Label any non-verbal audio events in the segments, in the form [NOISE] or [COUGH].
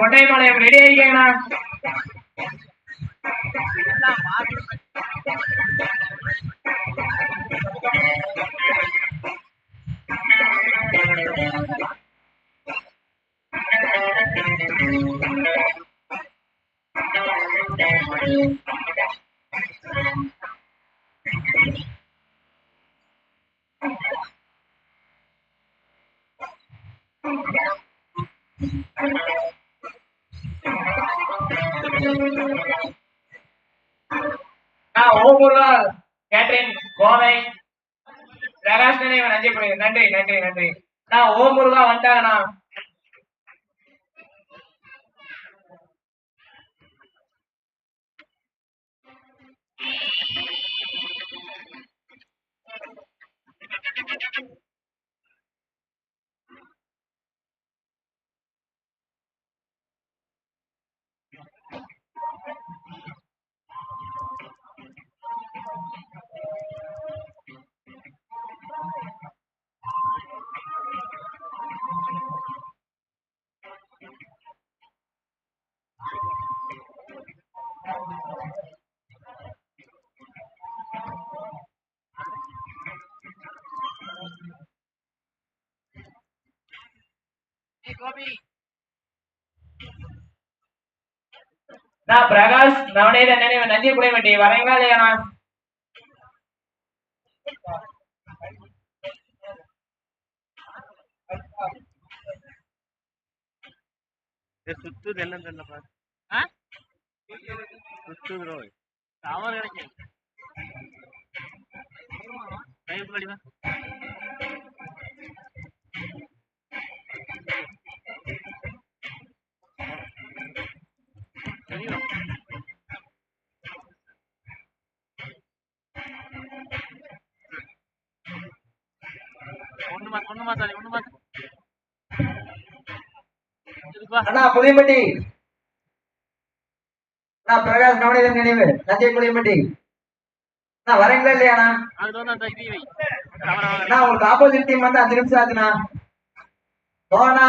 கொட்டைப்பாளையம் ready ஆகிக்கங்கண்ணா நான் ஓமுருகா Catelyn Kovai. Prakash நினைவு நன்றி புரியுது நன்றி நன்றி நன்றி. நான் ஓமூர்லா வந்தாங்கண்ணா. நான் பிரகாஷ் நவநீத நினைவு நன்றி புரியமட்டி வரீங்களா இல்லையாண்ணா சுத்துது எல்லாம் தெரியல பாரு. சுத்துது ரோய் அவர் கிடைக்கும் அண்ணா புளியம்பட்டி. நான் பிரகாஷ் நவநீதன் நினைவு? நஞ்சை புளியம்பட்டி. நான் வரீங்களா இல்லையாண்ணா தவறா அண்ணா உங்களுக்கு ஆப்போசிட் டீம் வந்து அஞ்சு நிமிஷம் ஆச்சுண்ணா போண்ணா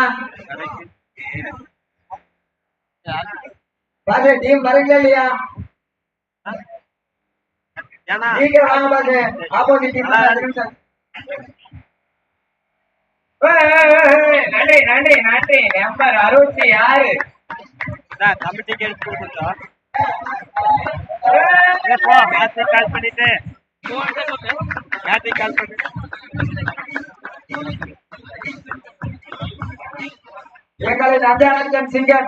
பாத்து டீம் வரீங்களா இல்லையா? நீங்க வாங்க பாத்து ஆப்போசிட் டீம் நன்றி நன்றி நன்றி. நம்பர் அறுபத்தி ஆறு. கமிட்டிக்கு எடுத்து கொடுத்தா போ மேட்ச் கால் பண்ணிட்டு. சிங்கர்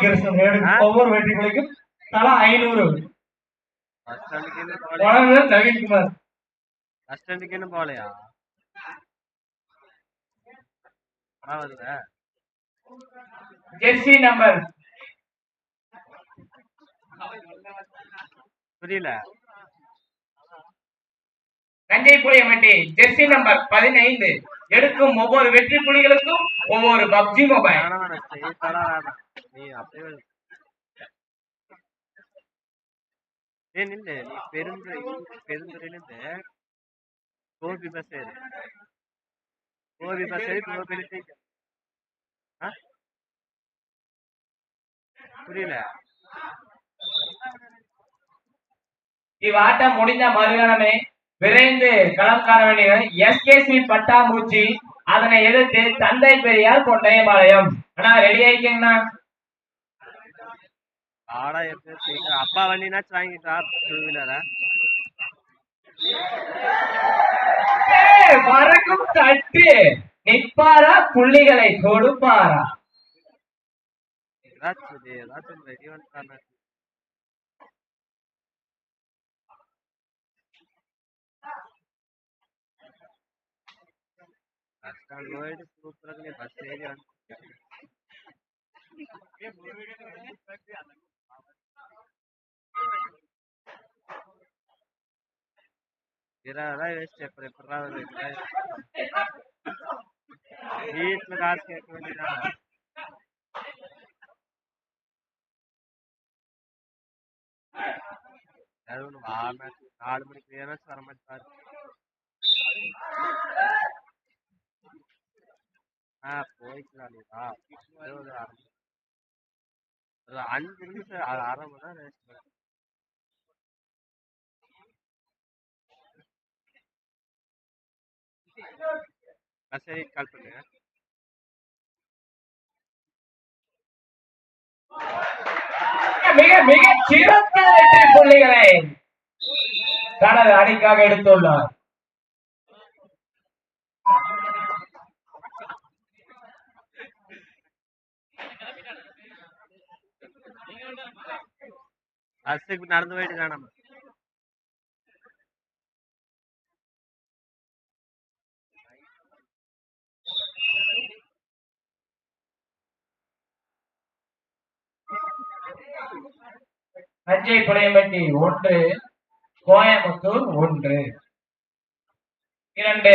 கிருஷ்ணன் ஆ? ஒவ்வொரு வெற்றி தலா ஐநூறு. நவீன்குமார். பஸ் ஸ்டாண்டுக்கு இன்னும் போகலையா ஜெர்சி நம்பர் புரியல. தஞ்சை புளியமட்டி ஜெர்சி நம்பர் பதினைந்து. எடுக்கும் ஒவ்வொரு வெற்றி புலிகளுக்கும் ஒவ்வொரு பப்ஜி மொபைல் புரியல. இவ்வாட்டம் முடிந்த மறுகணமே. விரைந்து களம் காண வேண்டிய எஸ்கேசி பட்டாம்பூச்சி. அதனை எதிர்த்து தந்தை பெரியார் கொண்டையபாளையம் அண்ணா ரெடி ஆயிக்கீங்கண்ணா அப்பா வண்டினாச்சும் வாங்கிட்டா டூ வீலரா ஏய், பறக்கும் தட்டு. நிற்பாரா புள்ளிகளை கொடுப்பாரா? ஏதாச்சும் ரெடி வந்துட்டாங்க నా వర్డ్ సూపర్గా బస్ ఏది ఎప్పుడు రావాలి నాలుగు నాలుగు ఏమైనా స్వరం వచ్చారు ஆஹ் போய்க்கலாம் ஒரு அரை ஒரு அஞ்சு நிமிஷம் அ- அரை மணி நேரம் waste பண்ணு. சரி கால் பண்ணுங்க. மிக மிக சிறந்த வெற்றி புள்ளிகளை தனது அணிக்காக எடுத்துள்ளார். அசைக்கு நடந்து போயிட்டு காணாம தஞ்சை புளியம்பட்டி ஒன்று கோயம்புத்தூர் ஒன்று. இரண்டு.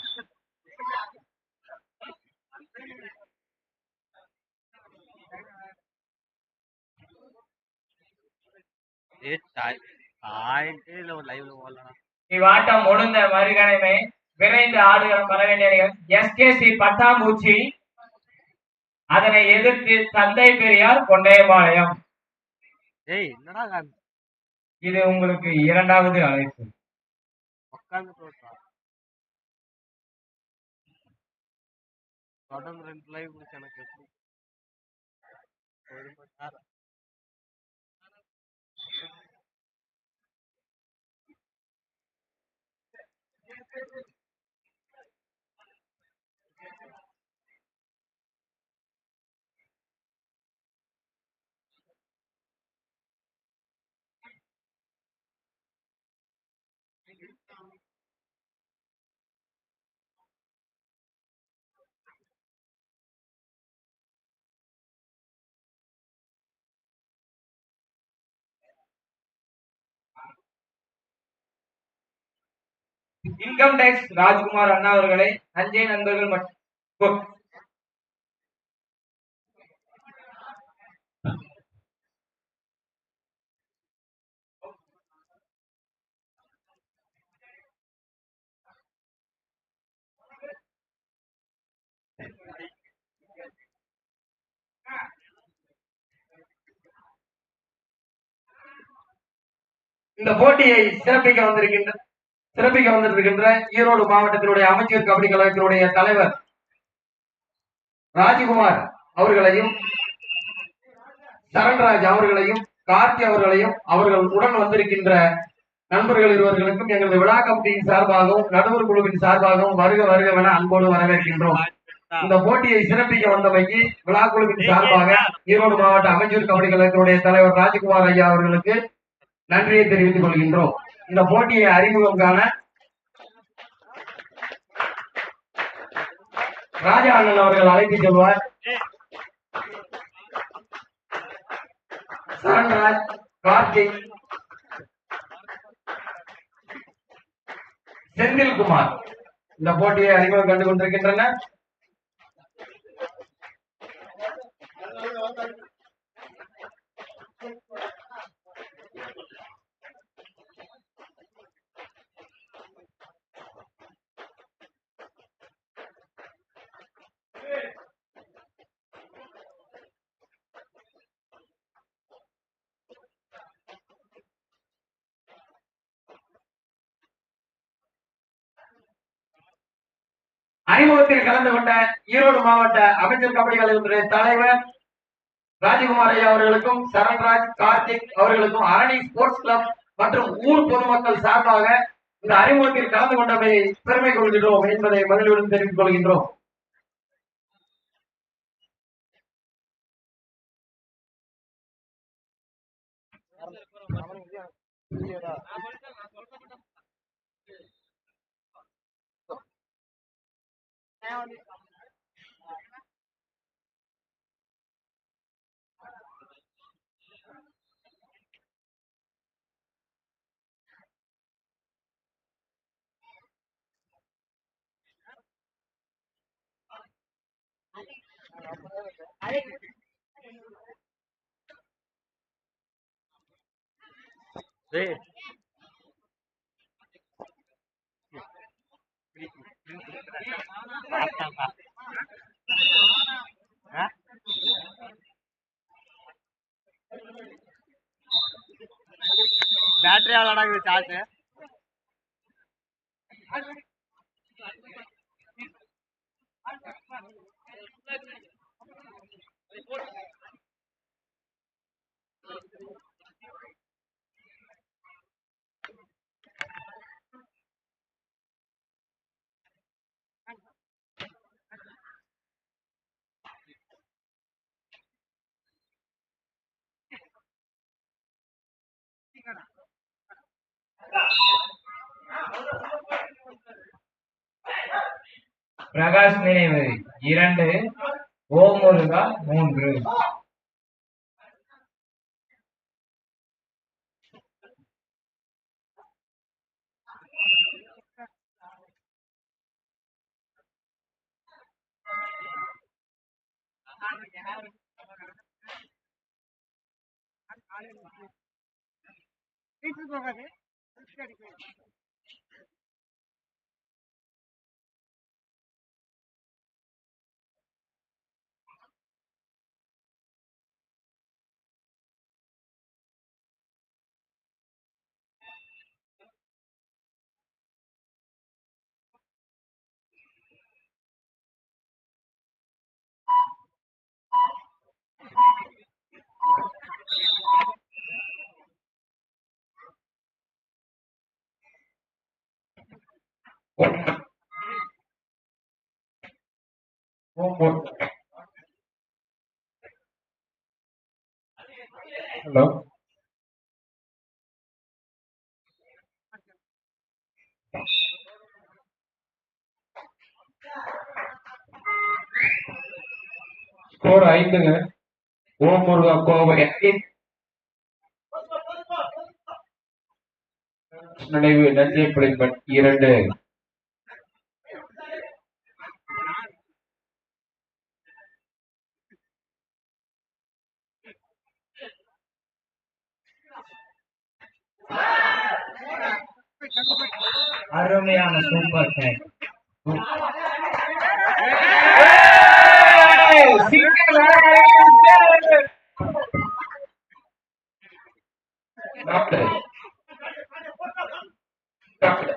இவ்வாட்டம் முடிந்த மறுகணமே. விரைந்து ஆடுகளம் வர வேண்டிய எஸ்கேசி பட்டாம்பூச்சி. அதனை எதிர்த்து தந்தை பெரியார் கொண்டையபாளையம் ஏய் என்னடா காந்தி இது உங்களுக்கு இரண்டாவது அழைப்பு. தொடர்ந்து ரெண்டு லைவ் எனக்கு எப்படி ஒரு மணி இன்கம் டேக்ஸ் ராஜ்குமார் அண்ணா அவர்களை அஞ்சே நண்பர்கள் மற்றும் இந்த போட்டியை சிறப்பிக்க வந்திருக்கின்ற சிறப்பிக்க வந்திருக்கின்ற ஈரோடு மாவட்டத்தினுடைய அமைச்சர் கபடி கழகத்தினுடைய தலைவர் ராஜ்குமார் அவர்களையும் சரண்ராஜ் அவர்களையும் கார்த்தி அவர்களையும் அவர்கள் உடன் வந்திருக்கின்ற நண்பர்கள் இருவர்களுக்கும் எங்களது விழா கமிட்டியின் சார்பாகவும் நடுவர் குழுவின் சார்பாகவும் வருக வருகவென அன்போடு வரவேற்கின்றோம். இந்த போட்டியை சிறப்பிக்க வந்தமைக்கு விழா குழுவின் சார்பாக ஈரோடு மாவட்ட அமைச்சர் கபடி கழகத்தினுடைய தலைவர் ராஜ்குமார் ஐயா அவர்களுக்கு நன்றியை தெரிவித்துக் கொள்கின்றோம். இந்த போட்டியை அறிமுகம் காண ராஜா அண்ணன் அவர்கள் அழைத்து செல்வார். சரண்ராஜ் கார்த்திக் செந்தில்குமார். இந்த போட்டியை அறிமுகம் கண்டு கொண்டிருக்கின்றனர். அறிமுகத்தில் கலந்து கொண்ட ஈரோடு மாவட்ட அமைச்சர் கபடி தலைவர் ராஜகுமார் ஐயா அவர்களுக்கும் சரண்ராஜ் கார்த்திக் அவர்களுக்கும் அரணி ஸ்போர்ட்ஸ் கிளப் மற்றும் ஊர் பொதுமக்கள் சார்பாக இந்த அறிமுகத்தில் கலந்து கொண்டமை பெருமை கொள்கின்றோம் என்பதை மகிழ்வுடன் தெரிவித்துக் கொள்கின்றோம். டேய் ஆ? பேட்டரி எவ்வளோ நடக்குது சார்ஜு பிரகாஷ் நினைவு இரண்டு ஓமுருகா மூன்று ஹலோ ஸ்கோர் ஐந்துங்க. ஓம் முருகா கோவை. நினைவு நஞ்சை பிள்ளைப்பட் இரண்டு. அருமையான super take doctor doctor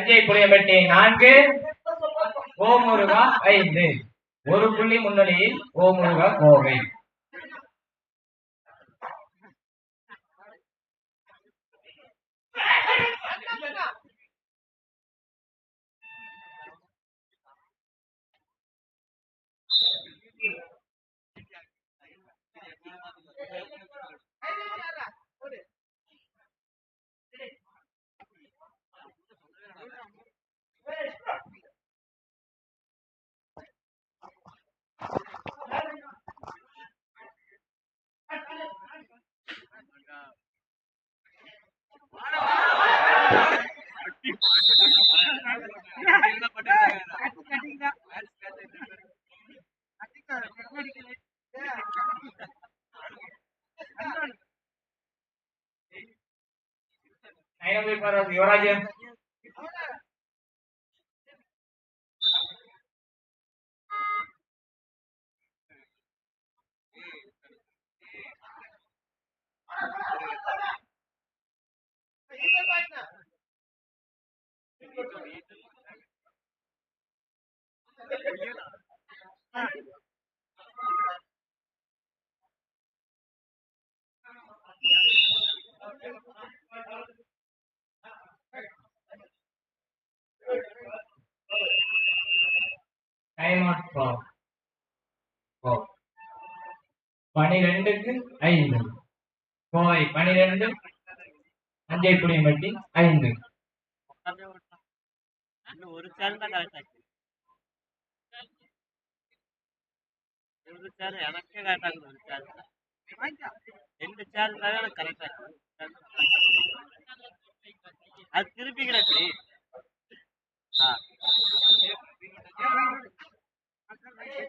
Thanjai Puliyampatti நான்கு ஓமுருகா ஐந்து. ஒரு புள்ளி முன்னணியில் ஓமுருகா Kovai. vào đây chưa Thank you. Out போ. போ பனிரெண்டுக்கு ஐந்து. கோவை பனிரெண்டு. அஞ்சை புளியம்பட்டி ஐந்து. ஒரு சேர் தான் கரெக்ட் ஆச்சு. ஒரு சேர் எனக்கே கரெக்ட் ஆகுது ஒரு சேர் ரெண்டு சேர் தான் எனக்கு கரெக்ட் ஆகுது அது திருப்பி கிடக்கு ஆ. நீங்க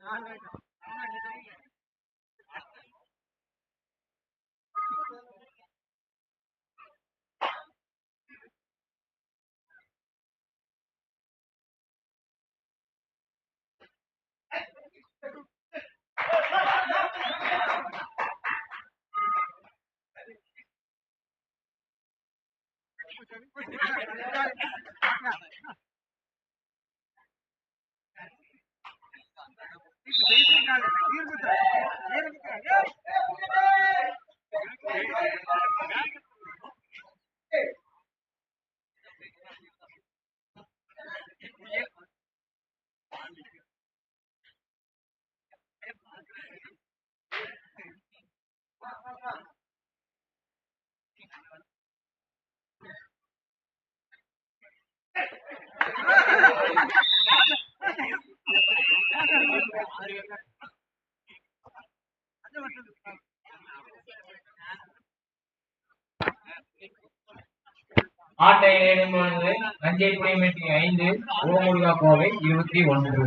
ஆ [LAUGHS] ஆறு அந்த ஆட்டை நேரம் பொழுது தஞ்சை புலிமேட்டி ஐந்து ஓமுருகா கோவை இருபத்தி ஒன்று.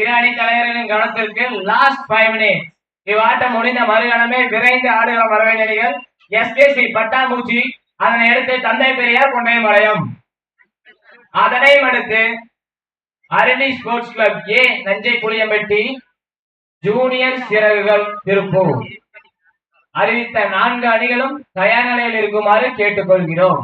இராணி தலைவர்களின் கவனத்திற்கு லாஸ்ட் ஃபைவ் மினிட் இவ்வாட்டம் முடிந்த மறுகணமே விரைந்து ஆடுகளம் வரவேண்டிகள் எஸ்கேசி பட்டாம்பூச்சி அதனை அடுத்து தந்தை பெரியார் பொன்னையம்பாளையம் அதனையும் அடுத்து அரணி ஸ்போர்ட்ஸ் கிளப் ஏ நஞ்சை புளியம்பட்டி ஜூனியர் சிறகுகள் திருப்பூர். அறிவித்த நான்கு அணிகளும் தயார் நிலையில் இருக்குமாறு கேட்டுக்கொள்கிறோம்.